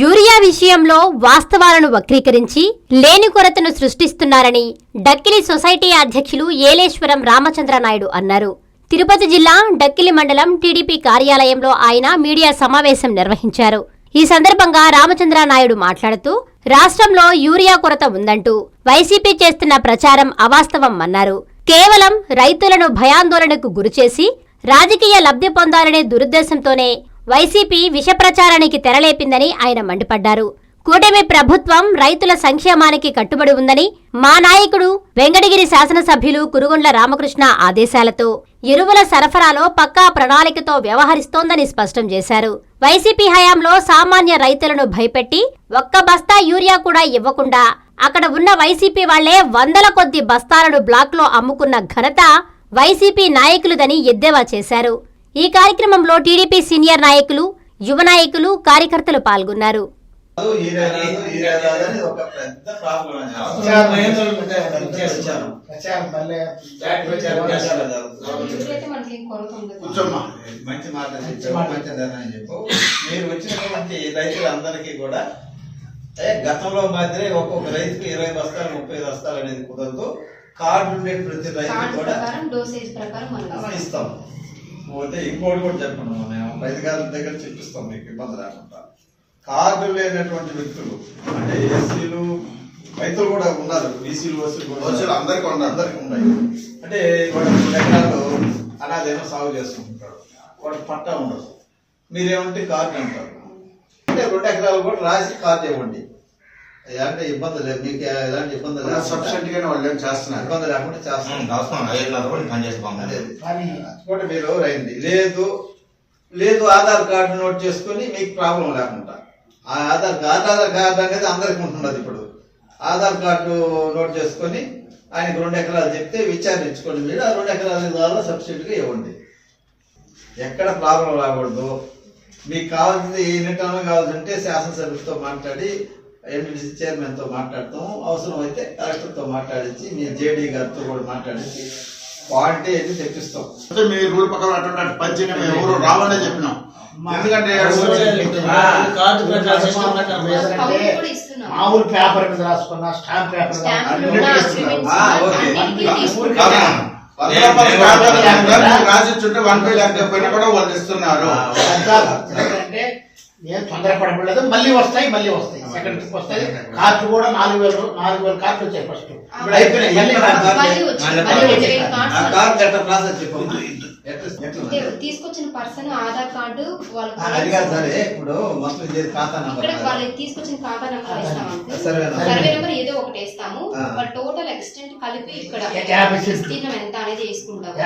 Urea విషయంలో వాస్తవాలను వక్రీకరించి లేని కొరతను సృష్టిస్తున్నారని డక్కిలి సొసైటీ అధ్యక్షులు ఏలేశ్వరం రామచంద్ర నాయుడు అన్నారు. తిరుపతి జిల్లా డక్కిలి మండలం టీడీపీ కార్యాలయంలో ఆయన మీడియా సమావేశం నిర్వహించారు. ఈ సందర్భంగా రామచంద్ర నాయుడు మాట్లాడుతూ రాష్ట్రంలో యూరియా కొరత ఉందంటూ వైసీపీ చేస్తున్న ప్రచారం అవాస్తవం అన్నారు. కేవలం రైతులను భయాందోళనకు గురిచేసి రాజకీయ లబ్ధి పొందాలనే దురుద్దేశంతోనే వైసీపీ విష ప్రచారానికి తెరలేపిందని ఆయన మండిపడ్డారు. కూటమి ప్రభుత్వం రైతుల సంక్షేమానికి కట్టుబడి ఉందని మా నాయకుడు వెంకటగిరి శాసనసభ్యులు కురుగొండ్ల రామకృష్ణ ఆదేశాలతో ఎరువుల సరఫరాలో పక్కా ప్రణాళికతో వ్యవహరిస్తోందని స్పష్టం చేశారు. వైసీపీ హయాంలో సామాన్య రైతులను భయపెట్టి ఒక్క బస్తా యూరియా కూడా ఇవ్వకుండా అక్కడ ఉన్న వైసీపీ వాళ్ళే వందల కొద్ది బస్తాలను బ్లాక్లో అమ్ముకున్న ఘనత వైసీపీ నాయకులదని ఎద్దేవా చేశారు. ఈ కార్యక్రమంలో టీడీపీ సీనియర్ నాయకులు యువ నాయకులు కార్యకర్తలు పాల్గొన్నారు. మంచి మాట మంచి చెప్పు. మీరు వచ్చినటువంటి రైతులందరికీ కూడా గతంలో మాదిరి ఒక్కొక్క రైతుకి ఇరవై బస్తాలు ముప్పై బస్తాలు అనేది కుదరదు. కార్డు ఉండే ప్రతి రైతు కూడా ఇస్తాం. పోతే ఇంకోటి కూడా చెప్పండి మేము రైతు గారి దగ్గర చెప్పిస్తాం మీకు ఇబ్బంది రాకుండా కార్డు లేనటువంటి వ్యక్తులు అంటే ఎస్సీలు రైతులు కూడా ఉన్నారు. బీసీలు ఓసీలు కూడా అందరికీ ఉన్నారు. అందరికీ ఉన్నాయి. అంటే ఎకరాలు అనాదేమో సాగు చేసుకుంటాడు వాడు పట్టా ఉండదు. మీరేమంటే కార్డు అంటారు. అంటే రెండు ఎకరాలు కూడా రాసి కార్డు ఇవ్వండి. అంటే ఇబ్బంది లేదు. మీకు ఎలాంటి ఇబ్బంది లేకుండా సబ్సిడీ గానే వాళ్ళు ఏం చేస్తున్నారు? ఇబ్బంది లేకుండా చేస్తాం అవసరం ఐదున్నర రోజులు పని చేసి అదే. కానీ కూడా మీరు రైంది లేదు. లేదు ఆధార్ కార్డు నోట్ చేసుకొని మీకు ప్రాబ్లం లేకుండా. ఆ ఆధార్ కార్డు ఆధార్ కార్డు అనేది అందరికి ఉంటున్నది ఇప్పుడు. ఆధార్ కార్డు నోట్ చేసుకొని ఆయనకు రెండు ఎకరాలు చెప్తే విచారించుకోండి మీరు. ఆ రెండు ఎకరాల ద్వారా సబ్సిడీగా ఇవ్వండి. ఎక్కడ ప్రాబ్లం రాకూడదు. మీకు కావాల్సింది ఏ నిర్ణయం కావాల్సింటే శాసనసభ్యులతో మాట్లాడి ఎంపీడీసీ చైర్మన్తో మాట్లాడతాం. అవసరం అయితే కలెక్టర్తో మాట్లాడించి మీ జేడీ గారితో కూడా మాట్లాడించి క్వాలిటీ అయితే తెప్పిస్తాం. అంటే మీ రూల్ ప్రకారం అటువంటి పంచిన మేము ఎవరు రావాలనే చెప్పినాం. ఎందుకంటే మామూలు పేపర్ మీద రాసుకున్నా స్టాంప్ పేపర్ రాసిచ్చుంటే వన్ పే లేకపోయినా కూడా వాళ్ళు ఇస్తున్నారు. ఏం తొందరపడలేదు మళ్ళీ వస్తాయి మళ్ళీ వస్తాయి సెకండ్ ట్రిప్ వస్తాయి కార్డు కూడా నాలుగు వేలు నాలుగు వేల కార్డులు వచ్చాయి ఫస్ట్ ఇప్పుడు అయిపోయినాయి. తీసుకొచ్చిన పర్సన్ ఆధార్ కార్డు అది కాదు సరే ఇప్పుడు మొత్తం ఇది ఖాతా నంబర్ ఇక్కడ వాళ్ళకి తీసుకొచ్చిన ఖాతా నెంబర్. Survey number. ఏదో ఒకటి వేస్తాము. వాళ్ళ టోటల్ ఎక్స్టెంట్ కలిపి ఇక్కడ. విస్తీర్ణం ఎంత అనేది వేసుకుంటాము.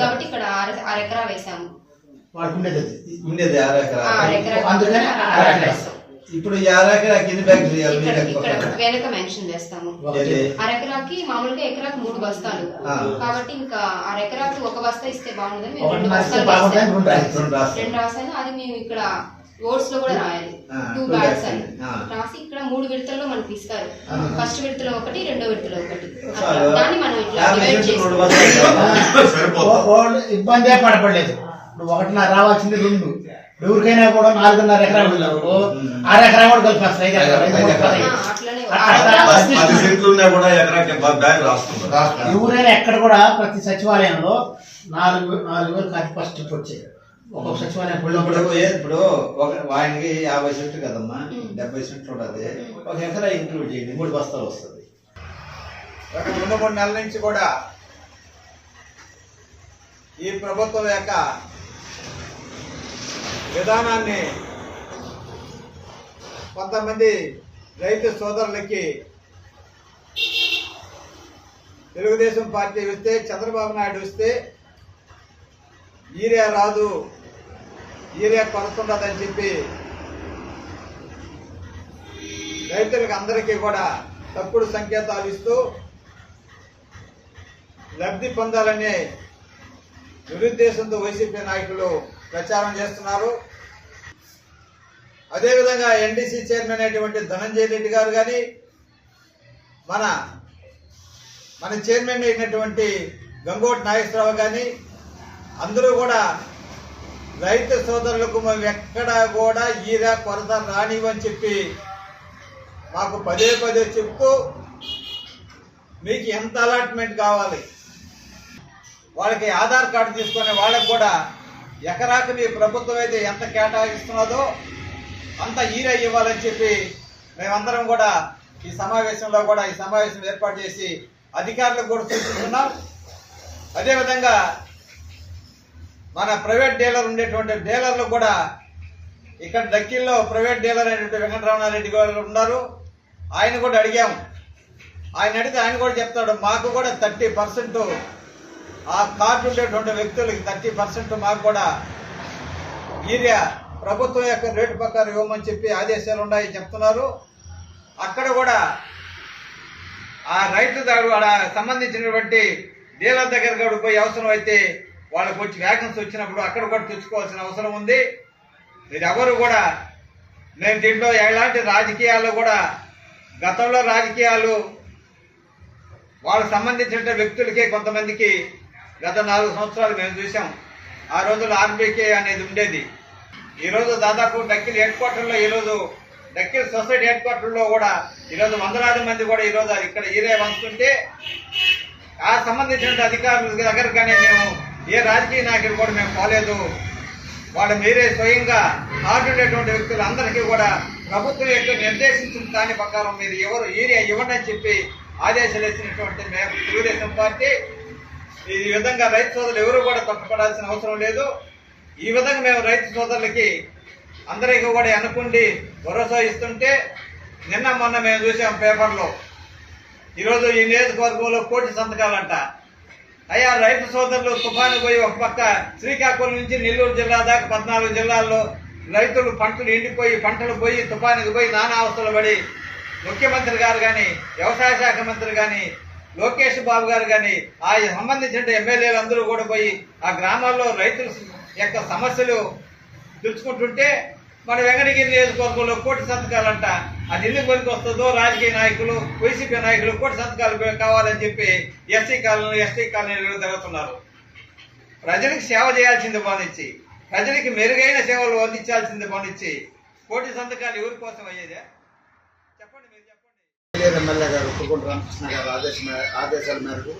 కాబట్టి ఇక్కడ ఆరు ఎకరా వేసాము వాళ్ళకు ఉండేది అది. ఉండేది ఆరు ఎకరాలు. అందుకని. ఇప్పుడు ఎకరాకి ఎన్ని? వెనక మెన్షన్ చేస్తాము? అరెకరాకి మామూలుగా ఎకరాకి మూడు బస్తాలు. కాబట్టి ఇంకా అరెకరాకి ఒక బస్తా ఇస్తే ఒకటి రెండు బస్తాలు బాగుంటుంది. రెండు రాసాను. అది మేము ఇక్కడ ఓట్స్లో కూడా రాయాలి. టూ బ్యాగ్స్ అని. రాసి ఇక్కడ మూడు విడతల్లో మనకి ఇస్తారు. ఫస్ట్ విడతలో ఒకటి రెండో విడతలో ఒకటి. దాన్ని మనం ఇట్లా డివైడ్ ఇబ్బందే పడపడలేదు ఇప్పుడు ఒకటిన్నర రావాల్సింది రెండు. ఎవరికైనా కూడా నాలుగున్నర ఎకరాలు ఉన్నప్పుడు ఆరు ఎకరాలు కూడా కలిపి ఎవరైనా ఎక్కడ కూడా ప్రతి సచివాలయంలో నాలుగు నాలుగు వేలు ఖర్చు ఫస్ట్ వచ్చాయి ఒక్కొక్క సచివాలయం ఇప్పుడు ఆయనకి యాభై సెంట్లు కదమ్మా. డెబ్బై సెంట్లు ఉంటుంది. ఒక ఎకరా ఇంక్లూడ్ చేయండి మూడు బస్తాలు వస్తుంది. రెండు మూడు నెలల నుంచి కూడా ఈ ప్రభుత్వం యొక్క విధానాన్ని కొంతమంది రైతు సోదరులకి తెలుగుదేశం పార్టీ వస్తే చంద్రబాబు నాయుడు వస్తే ఈరే రాదు ఈరే కొనుక్కున్నదని చెప్పి రైతులకు అందరికీ కూడా తప్పుడు సంకేతాలు ఇస్తూ లబ్ధి పొందాలనే దురుద్దేశంతో వైసీపీ నాయకులు ప్రచారం చేస్తున్నారు. అదేవిధంగా ఎన్డీసీ చైర్మన్ అయినటువంటి ధనంజయ రెడ్డి గారు కానీ మన మన చైర్మన్ అయినటువంటి గంగోటి నాగేశ్వరరావు కానీ అందరూ కూడా రైతు సోదరులకు మేము ఎక్కడా కూడా ఈరా కొరత రానివని చెప్పి మాకు పదే పదే చెప్తూ మీకు ఎంత అలాట్మెంట్ కావాలి? వాళ్ళకి ఆధార్ కార్డు తీసుకునే వాళ్ళకి కూడా ఎకరాకి మీ ప్రభుత్వం అయితే ఎంత కేటాయిస్తున్నదో అంత ఈరే ఇవ్వాలని చెప్పి మేమందరం కూడా ఈ సమావేశంలో కూడా ఈ సమావేశం ఏర్పాటు చేసి అధికారులకు కూడా సూచిస్తున్నాం. అదేవిధంగా మన ప్రైవేట్ డీలర్ ఉండేటువంటి డీలర్లు కూడా ఇక్కడ దక్కిల్లో ప్రైవేట్ డీలర్ అయినటువంటి వెంకటరమణారెడ్డి గారు ఉన్నారు. ఆయన కూడా అడిగాము ఆయన అడిగితే ఆయన కూడా చెప్తాడు మాకు కూడా థర్టీ పర్సెంట్ ఆ కార్డు ఉండేటువంటి వ్యక్తులకి థర్టీ పర్సెంట్ మాకు కూడా ఏరియా ప్రభుత్వం యొక్క రేటు ప్రకారం ఇవ్వమని చెప్పి ఆదేశాలు ఉన్నాయని చెప్తున్నారు. అక్కడ కూడా ఆ రైతు దాడు ఆడ సంబంధించినటువంటి డీలర్ దగ్గర కూడా పోయి అవసరం అయితే వాళ్ళకి వచ్చి వ్యాకెన్సీ వచ్చినప్పుడు అక్కడ కూడా తెచ్చుకోవాల్సిన అవసరం ఉంది. మీరు ఎవరు కూడా నేను దీంట్లో ఎలాంటి రాజకీయాలు కూడా గతంలో రాజకీయాలు వాళ్ళకు సంబంధించిన వ్యక్తులకే కొంతమందికి గత నాలుగు సంవత్సరాలు మేము చూసాం ఆ రోజుల్లో ఆర్బీకే అనేది ఉండేది. ఈ రోజు దాదాపు డక్కిల్ హెడ్ క్వార్టర్లో ఈరోజు డక్కిల్ సొసైటీ హెడ్ క్వార్టర్లో కూడా ఈరోజు వందలాది మంది కూడా ఈ రోజు ఇక్కడ ఈరే వస్తుంటే ఆ సంబంధించిన అధికారుల దగ్గరగానే మేము ఏ రాజకీయ నాయకుడు కూడా మేము పోలేదు. వాళ్ళు మీరే స్వయంగా ఆడుండేటువంటి వ్యక్తులందరికీ కూడా ప్రభుత్వం యొక్క నిర్దేశించిన దాని ప్రకారం మీరు ఎవరు ఏరియా ఇవ్వండి అని చెప్పి ఆదేశాలు ఇచ్చినటువంటి మేము తెలుగుదేశం పార్టీ ఈ విధంగా రైతు సోదరులు ఎవరు కూడా తప్పుపడాల్సిన అవసరం లేదు. ఈ విధంగా మేము రైతు సోదరులకి అందరికీ కూడా అనుకుండి భరోసా ఇస్తుంటే నిన్న మొన్న మేము చూసాం పేపర్లో ఈరోజు ఈ నియోజకవర్గంలో కోటి సంతకాలంట. అయ్యా రైతు సోదరులు తుఫాను పోయి ఒక పక్క శ్రీకాకుళం నుంచి నెల్లూరు జిల్లా దాకా పద్నాలుగు జిల్లాల్లో రైతులు పంటలు ఎండిపోయి పంటలు పోయి తుఫానికి పోయి నానా అవస్థలు పడి ముఖ్యమంత్రి గారు కానీ వ్యవసాయ శాఖ మంత్రి కానీ లోకేష్ బాబు గారు కానీ ఆ సంబంధించిన ఎమ్మెల్యేలు అందరూ కూడా పోయి ఆ గ్రామాల్లో రైతుల యొక్క సమస్యలు తెలుసుకుంటుంటే మన వెంకటగిరి నియోజకవర్గంలో కోటి సంతకాలంట. అది ఎందుకు పనికి వస్తుందో రాజకీయ నాయకులు వైసీపీ నాయకులు కోటి సంతకాలు కావాలని చెప్పి ఎస్సీ కాలనీ ఎస్టీ కాలనీలో జరుగుతున్నారు ప్రజలకు సేవ చేయాల్సింది బానిచ్చి ప్రజలకి మెరుగైన సేవలు అందించాల్సింది బానిచ్చి కోటి సంతకాలు ఎవరి కోసం అయ్యేదే చెప్పండి మీరు చెప్పండి ఏలూరు ఎమ్మెల్యే గారు ఉప్పుకుంట రామకృష్ణ గారు ఆదేశం ఆదేశాల మేరకు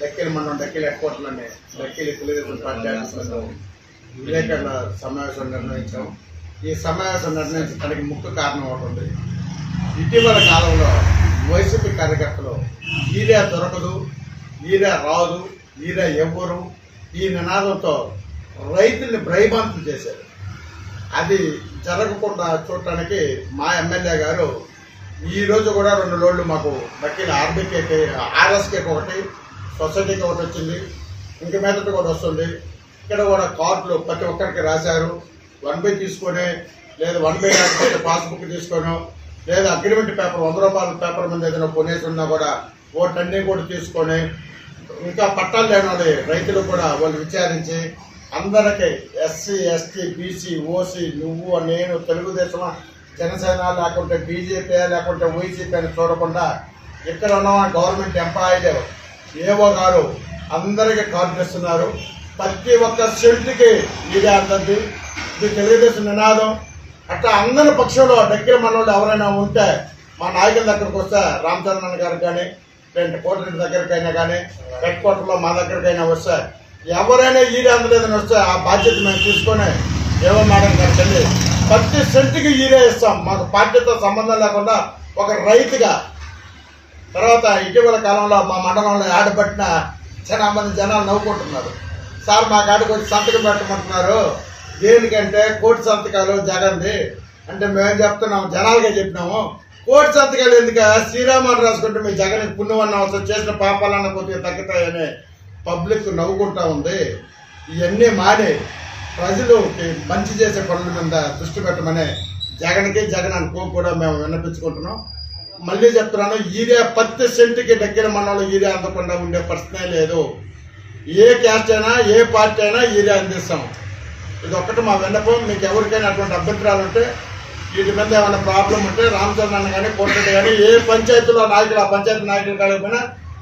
డక్కిలి మండలం డక్కిలి హెడ్ క్వార్టర్లోనే డక్కిలి తెలుగుదేశం పార్టీ ఆఫీసులో విలేకరుల సమావేశం నిర్ణయించాం. ఈ సమావేశం నిర్ణయించడానికి ముఖ్య కారణం ఒకటి ఇటీవల కాలంలో వైసీపీ కార్యకర్తలు ఈరియా దొరకదు ఈరియా రాదు ఈరే ఎవ్వరు ఈ నినాదంతో రైతుల్ని భయభాంతులు చేశారు. అది జరగకుండా చూడటానికి మా ఎమ్మెల్యే గారు ఈ రోజు కూడా రెండు లోడ్లు మాకు బట్టీలు ఆర్బీకేకి ఆర్ఎస్కేకి ఒకటి సొసైటీకి ఒకటి వచ్చింది. ఇంక మీదట కూడా వస్తుంది. ఇక్కడ కూడా కార్డులు ప్రతి ఒక్కరికి రాశారు. వన్ బై తీసుకొని లేదా వన్ బై లేకపోతే పాస్బుక్ తీసుకొని లేదా అగ్రిమెంట్ పేపర్ వంద రూపాయల పేపర్ మీద ఏదైనా కొనేసి ఉన్నా కూడా ఓటన్నీ కూడా తీసుకొని ఇంకా పట్టాలు లేని రైతులు కూడా వాళ్ళు విచారించి అందరికీ ఎస్సీ ఎస్టీ బీసీ ఓసీ నువ్వు నేను తెలుగుదేశం జనసేన లేకుంటే బీజేపీ లేకుంటే వైసీపీ అని చూడకుండా ఇక్కడ ఉన్న గవర్నమెంట్ ఎంప్లాయీలు ఏవో గారు అందరికీ కార్డు ప్రతి ఒక్క సెంట్కి ఇదే అందరిది ఇది తెలుగుదేశం నినాదం. అట్లా అందరి పక్షంలో దగ్గర మనోళ్ళు ఎవరైనా ఉంటే మా నాయకుల దగ్గరకు వస్తే రామచంద్రన్ గారికి కానీ లేదంటే కోటరెడ్డి దగ్గరికైనా కానీ హెడ్ క్వార్టర్లో మా దగ్గరికైనా వస్తే ఎవరైనా ఈడే అందలేదని వస్తే ఆ బాధ్యత మేము తీసుకొని ఏమో మేడం గారికి వెళ్ళి ప్రతి సెంట్కి ఈరే ఇస్తాం మాకు పార్టీతో సంబంధం లేకుండా ఒక రైతుగా. తర్వాత ఇటీవల కాలంలో మా మండలంలో ఆడబట్టిన చాలా మంది జనాలు నవ్వుకుంటున్నారు. సార్ మా కాడికి వచ్చి సంతకం పెట్టమంటున్నారు. దేనికంటే కోటి సంతకాలు జగన్ది. అంటే మేము చెప్తున్నాము జనాలుగా చెప్పినాము. కోటి సంతకాలు ఎందుక? శ్రీరామాన్ని రాసుకుంటే మీ జగన్ పుణ్యమన్న అవసరం చేసిన పాపాలన్న కొద్దిగా తగ్గుతాయని పబ్లిక్ నవ్వుకుంటా ఉంది. ఇవన్నీ మానే. ప్రజలు మంచి చేసే పనుల మీద దృష్టి పెట్టమని జగన్కి జగన్ అనుకో కూడా మేము విన్నపించుకుంటున్నాం. మళ్ళీ చెప్తున్నాను ఈరియా పత్తి సెంటుకి దగ్గర మనలో ఈరియా అందకుండా ఉండే ప్రశ్నే లేదు. ఏ క్యాస్ట్ అయినా ఏ పార్టీ అయినా ఈరియా అందిస్తాం. ఇది ఒక్కటి మా విన్నపం. మీకు ఎవరికైనా అటువంటి అభ్యంతరాలు ఉంటే వీటి మీద ఏమైనా ప్రాబ్లం ఉంటే రామచంద్రన్ కానీ కోటరెడ్డి కానీ ఏ పంచాయతీలో నాయకులు ఆ పంచాయతీ నాయకులు కాకపోయినా